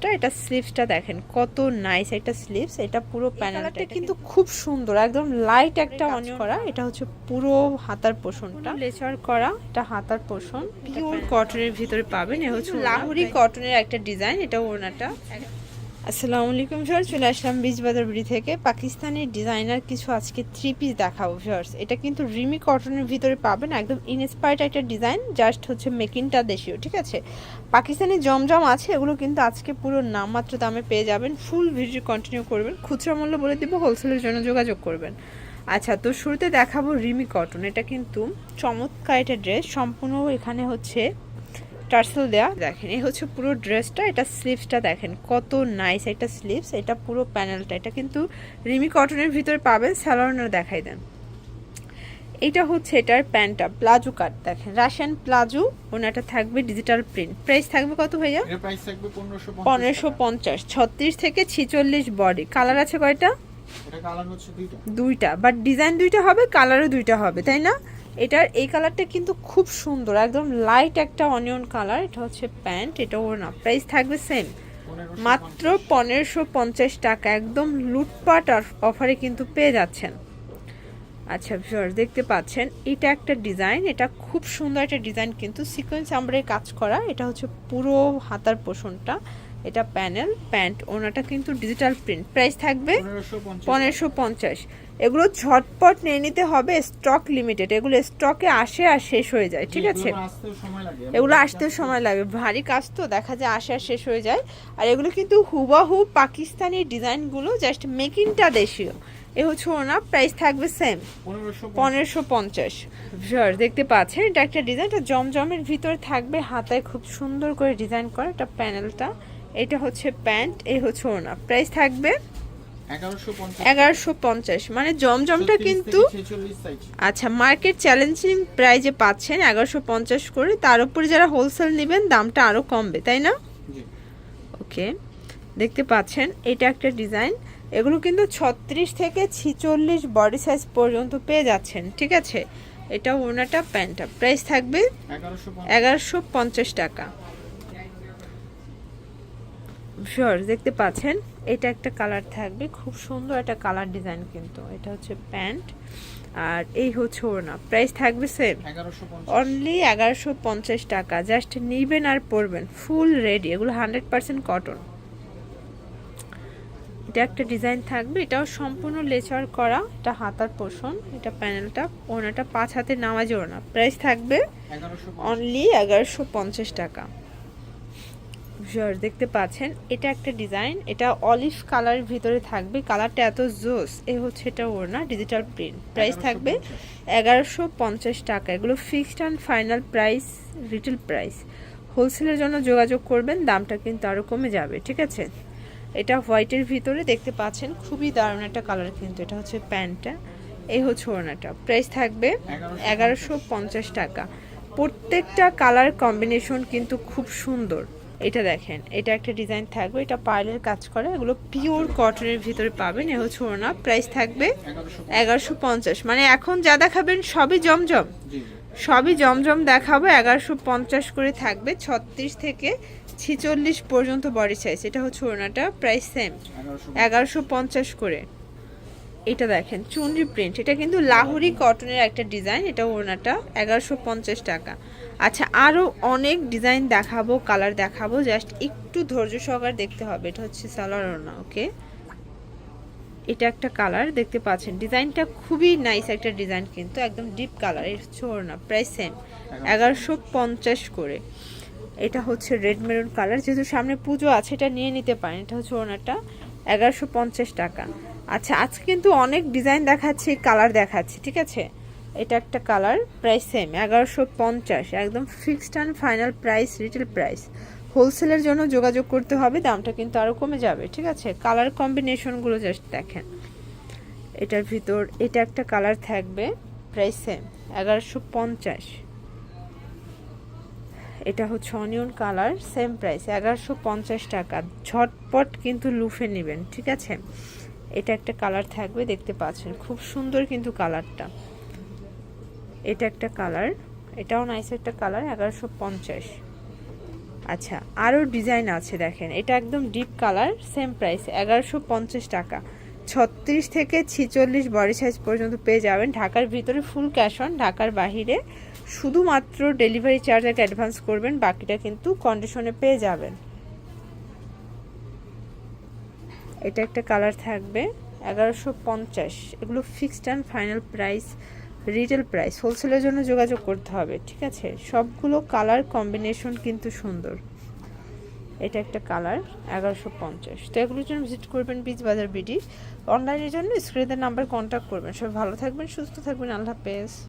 ড্রেসটা এটা স্লিভসটা দেখেন কত নাইস একটা স্লিভস এটা পুরো প্যানেলটা কিন্তু খুব সুন্দর একদম লাইট একটা অন করা। এটা হচ্ছে পুরো হাতার পোষণটা। লেচার করা এটা হাতার পোষণ। পিওর কটনের ভিতরে পাবেন এ হচ্ছে লাহোরি কটনের একটা ডিজাইন এটা ওড়নাটা আসসালামু আলাইকুম স্যার চলে আসলাম বীজবাজার বিড়ি থেকে। পাকিস্তানি ডিজাইনার কিছু আজকে থ্রি পিস দেখাবো ভিউয়ার্স। এটা কিন্তু রিমি কটনের ভিতরে পাবেন, একদম ইনস্পায়ার্ড একটা ডিজাইন জাস্ট হচ্ছে মেকিংটা দেশীয়, ঠিক আছে? পাকিস্তানি জমজম আছে, এগুলো কিন্তু আজকে পুরো নামমাত্র দামে পেয়ে যাবেন ফুল ভিডিও কন্টিনিউ করবেন। খুচরা মূল্য বলে দিব হোলসেলের জন্য যোগাযোগ করবেন। আচ্ছা তো শুরুতে দেখাবো রিমি কটন, এটা কিন্তু চমৎকার একটা ড্রেস সম্পূর্ণ এখানে হচ্ছে টার্সেল দেয়া। দেখেন এই হচ্ছে পুরো ড্রেসটা এটা স্লিভসটা দেখেন কত নাইস একটা স্লিভস এটা পুরো প্যানেলটা এটা কিন্তু রিমি কটনের ভিতরে পাবেন স্যালোনার দেখাই দেন। এটা হচ্ছে এটার প্যান্টটা প্লাজো কাট দেখেন রাশিয়ান প্লাজো ওনাটা থাকবে ডিজিটাল প্রিন্ট প্রাইস থাকবে কত ভাইয়া? এর প্রাইস থাকবে 1550 পনেরোশো পঞ্চাশ ছত্রিশ থেকে ছিচল্লিশ বডি কালার আছে কয়টা? এটা কালার হচ্ছে দুইটা। দুইটা বাট ডিজাইন দুইটা হবে কালারও দুইটা হবে তাই না? এটার, এই কালারটা কিন্তু খুব সুন্দর, একদম লাইট একটা অনিয়ন কালার এটা হচ্ছে প্যান্ট এটা না প্রাইস থাকবে সেম মাত্র পনেরোশো পঞ্চাশ টাকা, একদম লুটপাট আর অফারে কিন্তু পেয়ে যাচ্ছেন। আচ্ছা ভিউয়ার্স দেখতে পাচ্ছেন, এটা একটা ডিজাইন এটা খুব সুন্দর একটা ডিজাইন কিন্তু সিকোয়েন্স আমরাই কাজ করা, এটা হচ্ছে পুরো হাতার পোষণটা। এটা প্যানেল প্যান্ট ওনাটা কিন্তু ডিজিটাল প্রিন্ট। প্রাইস থাকবে পনেরোশো পঞ্চাশ। এগুলো ঝটপট নিয়ে নিতে হবে স্টক লিমিটেড। এগুলো স্টকে আসে আর শেষ হয়ে যায় ঠিক আছে? এগুলো আসতেও সময় লাগে। ভারী কাজ তো দেখা যায় আসে আর শেষ হয়ে যায়। আর এগুলো কিন্তু হুবাহু পাকিস্তানি ডিজাইনগুলো জাস্ট মেকিংটা দেশীয়। এ হচ্ছে ওনা প্রাইস থাকবে সেম। পনেরোশো পঞ্চাশ। ভিউয়ার দেখতে পাচ্ছেন এটা একটা ডিজাইন এটা জমজমের ভিতরে থাকবে হাতায় খুব সুন্দর করে ডিজাইন করা এটা প্যানেলটা। এটা হচ্ছে প্যান্ট এই হচ্ছে ওনা প্রাইস থাকবে 1150 এগারোশো পঞ্চাশ। মানে জমজমটা কিন্তু থেকে 46 সাইজ আচ্ছা মার্কেট চ্যালেঞ্জিং প্রাইজে পাচ্ছেন এগারোশো পঞ্চাশ করে। তার উপরে যারা হোলসেল নেবেন দামটা আরও কমবে তাই না? ওকে দেখতে পাচ্ছেন এটা একটা ডিজাইন এগুলো কিন্তু ছত্রিশ থেকে ছিচল্লিশ বডি সাইজ পর্যন্ত পেয়ে যাচ্ছেন ঠিক আছে? এটা ওনাটা প্যান্টটা। প্রাইস থাকবে 1150 এগারোশো পঞ্চাশ টাকা। শিওর দেখতে পাচ্ছেন এটা একটা কালার থাকবে খুব সুন্দর একটা কালার ডিজাইন কিন্তু। এটা হচ্ছে প্যান্ট আর এই হচ্ছে ওড়না। প্রাইস থাকবে সেম 1150 অনলি এগারোশো পঞ্চাশ টাকা। জাস্ট নিবেন আর পরবেন। ফুল রেডি এগুলো হান্ড্রেড পার্সেন্ট কটন এটা একটা ডিজাইন থাকবে এটাও সম্পূর্ণ লেচার করা এটা হাতার পোষণ এটা প্যানেলটা ওনাটা পাঁচ হাতে নামাজ ওড়না। প্রাইস থাকবে 1150 অনলি এগারোশো পঞ্চাশ টাকা। Sure, দেখতে পাচ্ছেন এটা একটা ডিজাইন এটা অলিভ কালারের ভিতরে থাকবে কালারটা এত জোস এ হচ্ছে এটা ওড়না ডিজিটাল প্রিন্ট প্রাইস থাকবে এগারোশো পঞ্চাশ টাকা এগুলো fixed and final price retail price হোলসেলের জন্য যোগাযোগ করবেন দামটা কিন্তু আরও কমে যাবে ঠিক আছে? এটা হোয়াইটের ভিতরে দেখতে পাচ্ছেন খুবই দারুণ একটা কালার কিন্তু এটা হচ্ছে প্যান্টটা এই হচ্ছে ওড়নাটা। প্রাইস থাকবে এগারোশো পঞ্চাশ। টাকা। প্রত্যেকটা কালার কম্বিনেশন কিন্তু খুব সুন্দর। এটা দেখেন এটা একটা ডিজাইন থাকবে এটা পার্লের কাজ করে এগুলো পিওর কটনের ভিতরে পাবেন এ হচ্ছে ওড়না প্রাইস থাকবে এগারোশো পঞ্চাশ। মানে এখন যা দেখাবেন সবই জমজম। সবই জমজম দেখাবো এগারোশো পঞ্চাশ করে থাকবে ছত্রিশ থেকে ছিচল্লিশ পর্যন্ত বডি সাইজ এটা হচ্ছে ওড়নাটা প্রাইস সেম এগারোশো পঞ্চাশ করে। এটা দেখেন, চুনরি প্রিন্ট এটা কিন্তু লাহোরি কটনের একটা ডিজাইন এটা ওড়নাটা এগারোশো পঞ্চাশ টাকা। আচ্ছা আরও অনেক ডিজাইন দেখাবো কালার দেখাবো জাস্ট একটু ধৈর্য সহকারে দেখতে হবে। এটা হচ্ছে সালোয়ার ওড়না ওকে এটা একটা কালার দেখতে পাচ্ছেন। ডিজাইনটা খুবই নাইস একটা ডিজাইন কিন্তু, একদম ডিপ কালারের হচ্ছে ওড়না প্রাইস সেম এগারোশো পঞ্চাশ করে। এটা হচ্ছে রেড মেরুন কালার যেহেতু সামনে পুজো আছে, এটা নিয়ে নিতে পারেন। এটা হচ্ছে ওনাটা এগারোশো পঞ্চাশ টাকা। আচ্ছা আজকে কিন্তু অনেক ডিজাইন দেখাচ্ছি কালার দেখাচ্ছি, ঠিক আছে? এটা একটা কালার প্রাইস সেম এগারোশো পঞ্চাশ, একদম fixed and final price retail price হোলসেলের জন্য যোগাযোগ করতে হবে, দামটা কিন্তু আরও কমে যাবে, ঠিক আছে? কালার কম্বিনেশনগুলো জাস্ট দেখেন। এটার ভিতর, এটা একটা কালার থাকবে প্রাইস সেম এগারোশো পঞ্চাশ। এটা হচ্ছে অনিয়ন কালার সেম প্রাইস এগারোশো পঞ্চাশ টাকা। ঝটপট কিন্তু লুফে নেবেন, ঠিক আছে? এটা একটা কালার থাকবে, দেখতে পাচ্ছেন। খুব সুন্দর কিন্তু কালারটা। এটা একটা কালার। এটাও নাইস একটা কালার, এগারোশো পঞ্চাশ। আচ্ছা আরও ডিজাইন আছে দেখেন। এটা একদম ডিপ কালার সেম প্রাইস এগারোশো পঞ্চাশ টাকা। ছত্রিশ থেকে ছিচল্লিশ বডি সাইজ পর্যন্ত পেয়ে যাবেন। ঢাকার ভিতরে ফুল ক্যাশ অন ঢাকার বাহিরে। শুধুমাত্র ডেলিভারি চার্জ আগে অ্যাডভান্স করবেন, বাকিটা কিন্তু কন্ডিশনে পেয়ে যাবেন। এটা একটা কালার থাকবে, এগারোশো পঞ্চাশ। এগুলো fixed and final price retail price হোলসেলের জন্য যোগাযোগ করতে হবে, ঠিক আছে? সবগুলো কালার কম্বিনেশন কিন্তু সুন্দর। এটা একটা কালার, এগারোশো পঞ্চাশ। তো এগুলোর জন্য ভিজিট করবেন বীজ বাজার বিডি। অনলাইনের জন্য স্ক্রিনের নাম্বার কন্ট্যাক্ট করবেন। সবাই ভালো থাকবেন, সুস্থ থাকবেন। আল্লাহ হাফেজ।